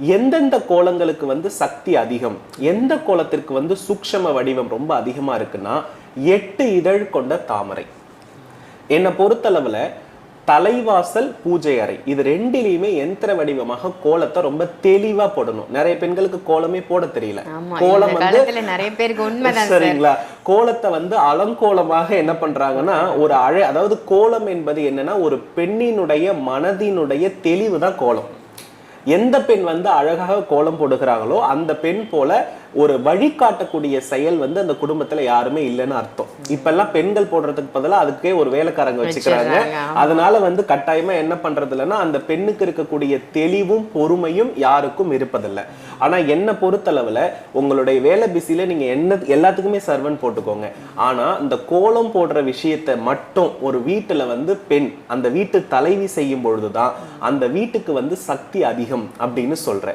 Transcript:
எந்தெந்த கோலங்களுக்கு வந்து சக்தி அதிகம் எந்த கோலத்திற்கு வந்து சூக்ஷம வடிவம் ரொம்ப அதிகமா இருக்குன்னா எட்டு இதழ் கொண்ட தாமரை. என்னை பொறுத்தளவுல தலைவாசல் பூஜை அறை. இது ரெண்டிலையுமே யந்திர வடிவமாக கோலத்தை ரொம்ப தெளிவா போடணும். நிறைய பெண்களுக்கு கோலமே போட தெரியல. கோலம் வந்து நிறைய பேருக்கு சார். சரிங்களா? கோலத்தை வந்து அலங்கோலமாக என்ன பண்றாங்கன்னா ஒரு அழ அதாவது கோலம் என்பது என்னன்னா ஒரு பெண்ணினுடைய மனதினுடைய தெளிவு தான் கோலம். எந்த பெண் வந்து அழகாக கோலம் போடுகிறாங்களோ அந்த பெண் போல ஒரு வழிகாட்டக்கூடிய செயல் வந்து அந்த குடும்பத்துல யாருமே இல்லைன்னு அர்த்தம். இப்பெல்லாம் பெண்கள் போடுறதுக்கு பதிலா அதுக்கே ஒரு வேலைக்காரங்க வச்சுக்கிறாங்க. அதனால வந்து கட்டாயமா என்ன பண்றது இல்லைன்னா அந்த பெண்ணுக்கு இருக்கக்கூடிய தெளிவும் பொறுமையும் யாருக்கும் இருப்பதில்லை. ஆனா என்ன பொறுத்தளவுல உங்களுடைய வேலை பிஸில நீங்க என்ன எல்லாத்துக்குமே சர்வன் போட்டுக்கோங்க. ஆனா இந்த கோலம் போடுற விஷயத்தை மட்டும் ஒரு வீட்டுல வந்து பெண் அந்த வீட்டு தலைவி செய்யும் பொழுதுதான் அந்த வீட்டுக்கு வந்து சக்தி அதிகம் அப்படின்னு சொல்றேன்.